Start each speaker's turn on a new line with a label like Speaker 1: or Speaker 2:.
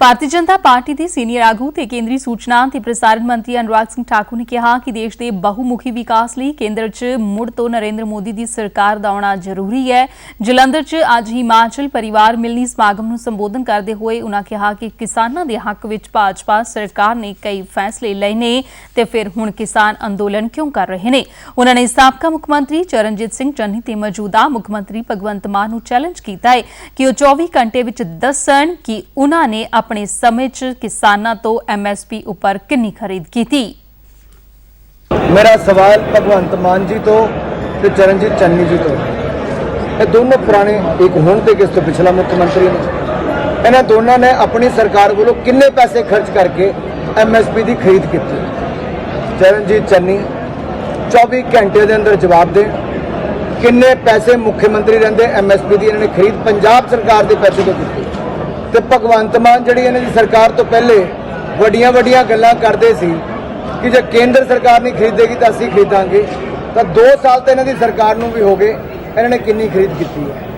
Speaker 1: Bharatiya Janata party ਦੇ senior ਆਗੂ ਤੇ ਕੇਂਦਰੀ ਸੂਚਨਾ ਤੇ ਪ੍ਰਸਾਰਣ ਮੰਤਰੀ ਅਨੁਰਾਗ ਸਿੰਘ ਠਾਕੁਰ ਨੇ ਕਿਹਾ ਕਿ ਦੇਸ਼ ਦੇ ਬਹੁਮੁਖੀ ਵਿਕਾਸ ਲਈ ਕੇਂਦਰ 'ਚ ਮੁੜ ਤੋਂ ਨਰਿੰਦਰ ਮੋਦੀ ਦੀ ਸਰਕਾਰ ਦਾ ਆਉਣਾ ਜ਼ਰੂਰੀ ਹੈ। ਜਲੰਧਰ 'ਚ ਅੱਜ ਹਿਮਾਚਲ ਪਰਿਵਾਰ ਮਿਲਣੀ ਸਮਾਗਮ ਨੂੰ ਸੰਬੋਧਨ ਕਰਦੇ ਹੋਏ ਉਨ੍ਹਾਂ ਕਿਹਾ ਕਿ ਕਿਸਾਨਾਂ ਦੇ ਹੱਕ ਵਿੱਚ ਭਾਜਪਾ ਸਰਕਾਰ ਨੇ ਕਈ ਫੈਸਲੇ ਲਏ ਨੇ ਤੇ ਫਿਰ ਹੁਣ ਕਿਸਾਨ ਅੰਦੋਲਨ ਕਿਉਂ ਕਰ ਰਹੇ ਨੇ? ਉਨ੍ਹਾਂ ਨੇ ਸਾਬਕਾ ਮੁੱਖ ਮੰਤਰੀ ਚਰਨਜੀਤ ਸਿੰਘ ਚੰਨੀ ਤੇ ਮੌਜੂਦਾ ਮੁੱਖ ਮੰਤਰੀ ਭਗਵੰਤ ਮਾਨ ਨੂੰ ਚੈਲੰਜ ਕੀਤਾ ਹੈ ਕਿ ਉਹ 24 ਘੰਟੇ ਵਿੱਚ ਦੱਸਣ ਕਿ ਉਨ੍ਹਾਂ ਨੇ ਆਪਣੇ ਸਮੇਂ 'ਚ ਕਿਸਾਨਾਂ ਤੋਂ ਐਮਐਸਪੀ ਉੱਪਰ ਕਿੰਨੀ ਖਰੀਦ ਕੀਤੀ?
Speaker 2: ਮੇਰਾ ਸਵਾਲ ਭਗਵੰਤ ਮਾਨ ਜੀ ਤੋਂ ਤੇ ਚਰਨਜੀਤ ਚੰਨੀ ਜੀ ਤੋਂ। ਇਹ ਦੋਨੋਂ ਪੁਰਾਣੇ, ਇੱਕ ਹੁਣ ਤੇ ਕਿਸ ਤੋਂ ਪਿਛਲਾ ਮੁੱਖ ਮੰਤਰੀ ਨੇ। ਇਹਨਾਂ ਦੋਨਾਂ ਨੇ ਆਪਣੀ ਸਰਕਾਰ ਵੱਲੋਂ ਕਿੰਨੇ ਪੈਸੇ ਖਰਚ ਕਰਕੇ ਐਮਐਸਪੀ ਦੀ ਖਰੀਦ ਕੀਤੀ? ਚਰਨਜੀਤ ਚੰਨੀ 24 ਘੰਟੇ ਦੇ ਅੰਦਰ ਜਵਾਬ ਦੇਣ ਕਿੰਨੇ ਪੈਸੇ ਮੁੱਖ ਮੰਤਰੀ ਰਹਿੰਦੇ ਐਮਐਸਪੀ ਦੀ? ਇਹਨਾਂ ਨੇ ਖਰੀਦ ਪੰਜਾਬ ਸਰਕਾਰ ਦੇ ਪੈਸੇ ਤੋਂ ਕੀਤੀ। ਤੇ ਭਗਵੰਤ ਮਾਨ ਜਿਹੜੀ ਇਹਨਾਂ ਦੀ ਸਰਕਾਰ ਤੋਂ ਪਹਿਲੇ ਵੱਡੀਆਂ ਵੱਡੀਆਂ ਗੱਲਾਂ ਕਰਦੇ ਸੀ ਕਿ ਜੇ ਕੇਂਦਰ ਸਰਕਾਰ ਨਹੀਂ ਖਰੀਦੇਗੀ ਤਾਂ ਅਸੀਂ ਖਰੀਦਾਂਗੇ, ਤਾਂ 2 ਸਾਲ ਤੇ ਇਹਨਾਂ ਦੀ ਸਰਕਾਰ ਨੂੰ ਵੀ ਹੋ ਗਏ, ਇਹਨਾਂ ਨੇ ਕਿੰਨੀ ਖਰੀਦ ਕੀਤੀ ਹੈ।